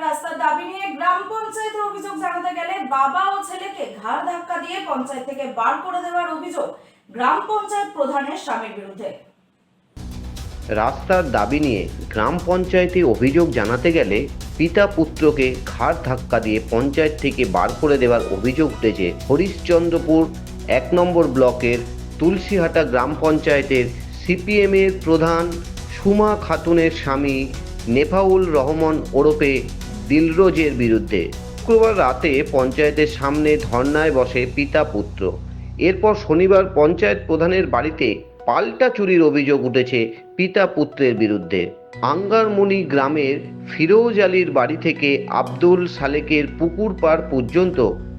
রাস্তার দাবি নিয়ে গ্রাম পঞ্চায়েতে অভিযোগ জানাতে গেলে বাবা ও ছেলেকে ঘাড় ধাক্কা দিয়ে পঞ্চায়েত থেকে বার করে দেওয়ার অভিযোগ গ্রাম পঞ্চায়েত প্রধানের স্বামীর বিরুদ্ধে। রাস্তার দাবি নিয়ে গ্রাম পঞ্চায়েতে অভিযোগ জানাতে গেলে পিতা পুত্রকে ঘাড় ধাক্কা দিয়ে পঞ্চায়েত থেকে বার করে দেওয়ার অভিযোগ উঠেছে হরিশ্চন্দ্রপুর এক নম্বর ব্লকের তুলসীহাটা গ্রাম পঞ্চায়েতের সিপিএমের প্রধান সুমা খাতুনের স্বামী নেফাউল রহমান ওরফে দিলরোজের বিরুদ্ধে। শুক্রবার রাতে পঞ্চায়েতের সামনে ধর্নায় বসে পিতা পুত্র। এরপর শনিবার পঞ্চায়েত প্রধানের বাড়িতে পাল্টা চুরির অভিযোগ উঠেছে পিতা পুত্রের বিরুদ্ধে। আঙ্গারমণি গ্রামের ফিরোজ আলীর বাড়ি থেকে আব্দুল সালেকের পুকুর পাড় পর্যন্ত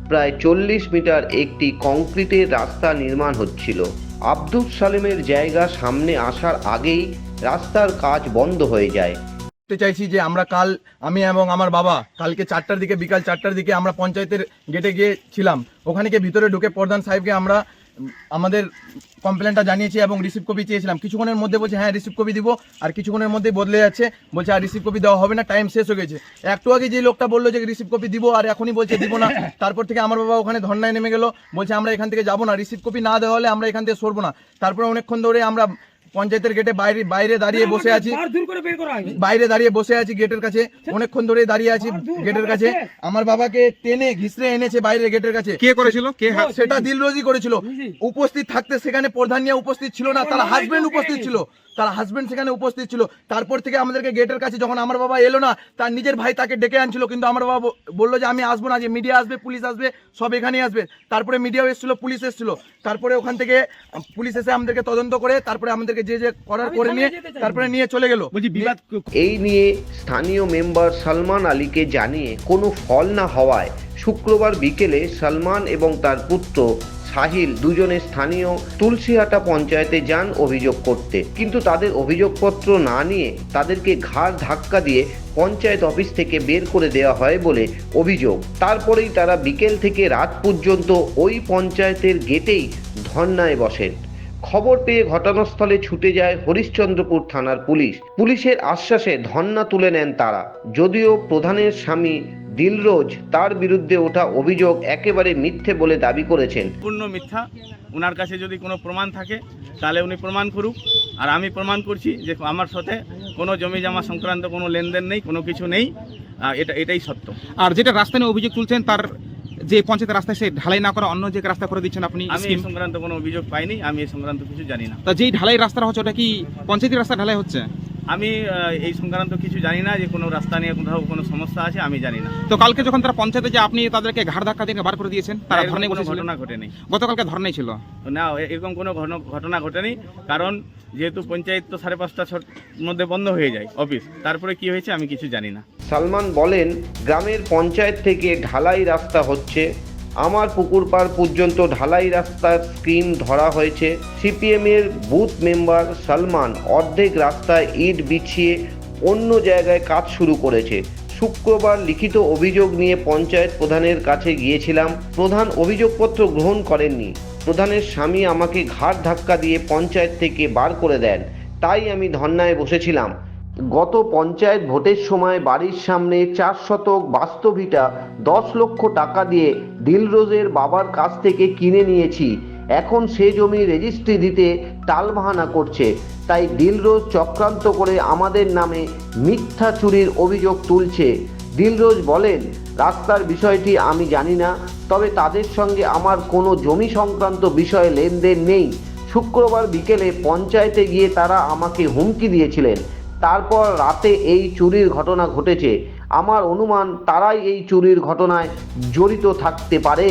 প্রায় চল্লিশ মিটার একটি কংক্রিটের রাস্তা নির্মাণ হচ্ছিল। আব্দুল সালেমের জায়গা সামনে আসার আগেই রাস্তার কাজ বন্ধ হয়ে যায়। বলতে চাইছি যে আমরা কাল আমি এবং আমার বাবা কালকে চারটার দিকে, বিকাল চারটার দিকে আমরা পঞ্চায়েতের গেটে গিয়েছিলাম। ওখানে গিয়ে ভিতরে ঢুকে প্রধান সাহেবকে আমরা আমাদের কমপ্লেনটা জানিয়েছি এবং রিসিভ কপি চেয়েছিলাম। কিছুক্ষণের মধ্যে বলছে হ্যাঁ রিসিভ কপি দিব। আর কিছুক্ষণের মধ্যে বদলে যাচ্ছে। বলছে, আর রিসিভ কপি দেওয়া হবে না টাইম শেষ হয়ে গেছে। একটু আগে যে লোকটা বলল যে রিসিভ কপি দিব, আর এখনই বলছে দিব না, তারপর থেকে আমার বাবা ওখানে ধর্নায় নেমে গেল। বলছে, আমরা এখান থেকে যাব না রিসিভ কপি না দেওয়া হলে আমরা এখান থেকে সরবো না। তারপরে অনেকক্ষণ ধরে আমরা পঞ্চায়েতের গেটে বাইরে বাইরে দাঁড়িয়ে বসে আছি। বাইরে দাঁড়িয়ে বসে আছি গেটের কাছে। অনেকক্ষণ ধরে দাঁড়িয়ে আছি গেটের কাছে। আমার বাবাকে টেনে ঘিসড়ে এনেছে বাইরে গেটের কাছে। কে করেছিল? কে সেটা দিলরোজি করেছিল। উপস্থিত থাকতে সেখানে প্রধান নিয়ে উপস্থিত ছিল না তার হাজবেন্ড উপস্থিত ছিল। তার হাজবেন্ড সেখানে উপস্থিত ছিল। তারপর থেকে আমাদেরকে গেটের কাছে যখন আমার বাবা এলো না তার নিজের ভাই তাকে ডেকে আনছিল। কিন্তু আমার বাবা বলল যে আমি আসব না যে মিডিয়া আসবে পুলিশ আসবে সব এখানেই আসবে। তারপরে মিডিয়াও এসেছিল পুলিশ এসেছিল। তারপরে ওখান থেকে পুলিশ এসে আমাদেরকে তদন্ত করে তারপরে আমাদেরকে যে যে করার করে নিয়ে তারপরে নিয়ে চলে গেল। বিবাদ এই নিয়ে স্থানীয় মেম্বার সালমান আলীকে জানিয়ে কোনো ফল না হওয়ায় শুক্রবার বিকেলে সালমান এবং তার পুত্র সাহিল দুজনে স্থানীয় তুলসীহাটা পঞ্চায়েতে যান অভিযোগ করতে। কিন্তু তাদের অভিযোগপত্র না নিয়ে তাদেরকে ঘাড় ধাক্কা দিয়ে পঞ্চায়েত অফিস থেকে বের করে দেওয়া হয় বলে অভিযোগ। তারপরেই তারা বিকেল থেকে রাত পর্যন্ত ওই পঞ্চায়েতের গেটেই ধর্নায় বসেন। খবর পেয়ে ঘটনাস্থলে ছুটে যায় হরিশ্চন্দ্রপুর থানার পুলিশ। পুলিশের আশ্বাসে ধর্না তুলে নেন তারা। যদিও প্রধানের স্বামী দিলরোজ তার বিরুদ্ধে ওঠা অভিযোগ একেবারে মিথ্যে বলে দাবি করেছেন। পূর্ণ মিথ্যা। ওনার কাছে যদি কোনো প্রমাণ থাকে তাহলে উনি প্রমাণ করুক। আর আমি প্রমাণ করছি যে আমার সাথে কোনো জমি জমা সংক্রান্ত কোনো লেনদেন নেই কোনো কিছু নেই। এটা এটাই সত্য। আর যেটা রাস্তা নিয়ে অভিযোগ তুলছেন তার যে পঞ্চায়েত রাস্তায় সে ঢালাই না করে অন্য যে রাস্তা করে দিচ্ছেন আপনি আমি এই সংক্রান্ত কোনো অভিযোগ পাইনি আমি এই সংক্রান্ত কিছু জানি না। তা যেই ঢালাই রাস্তাটা হচ্ছে ওটা কি পঞ্চায়েতের রাস্তা ঢালাই হচ্ছে? আমি এই সংক্রান্ত কিছু জানি না যে কোনো রাস্তা নিয়ে কোথাও কোনো সমস্যা আছে আমি জানি না। তো কালকে যখন তারা পঞ্চায়েতে যে আপনি তাদেরকে ঘাড় ধাক্কা দিয়ে বার করে দিয়েছেন তারা এরকম কোনো ঘটনা ঘটেনি। গতকালকে ধর্নায় ছিল? না এরকম কোনো ঘটনা ঘটেনি কারণ যেহেতু পঞ্চায়েত তো সাড়ে পাঁচটা মধ্যে বন্ধ হয়ে যায় অফিস। তারপরে কি হয়েছে আমি কিছু জানি না। সালমান বলেন, গ্রামের পঞ্চায়েত থেকে ঢালাই রাস্তা হচ্ছে। আমার পুকুর পাড় পর্যন্ত ঢালাই রাস্তার স্কিম ধরা হয়েছে। সিপিএমের বুথ মেম্বার সালমান অর্ধেক রাস্তায় ইট বিছিয়ে অন্য জায়গায় কাজ শুরু করেছে। শুক্রবার লিখিত অভিযোগ নিয়ে পঞ্চায়েত প্রধানের কাছে গিয়েছিলাম। প্রধান অভিযোগপত্র গ্রহণ করেননি। প্রধানের স্বামী আমাকে ঘাড় ধাক্কা দিয়ে পঞ্চায়েত থেকে বার করে দেন। তাই আমি ধর্নায় বসেছিলাম। গত পঞ্চায়েত ভোটের সময় বাড়ির সামনে চার শতক বাস্তবিটা দশ লক্ষ টাকা দিয়ে দিলরোজের বাবার কাছ থেকে কিনে নিয়েছি। এখন সে জমি রেজিস্ট্রি দিতে টালবাহানা করছে। তাই দিলরোজ চক্রান্ত করে আমাদের নামে মিথ্যা চুরির অভিযোগ তুলছে। দিলরোজ বলেন, রাস্তার বিষয়টি আমি জানি না, তবে তাদের সঙ্গে আমার কোনো জমি সংক্রান্ত বিষয়ে লেনদেন নেই। শুক্রবার বিকেলে পঞ্চায়েতে গিয়ে তারা আমাকে হুমকি দিয়েছিলেন। তারপর রাতে এই চুরির ঘটনা ঘটেছে। আমার অনুমান, তারাই এই চুরির ঘটনায় জড়িত থাকতে পারে।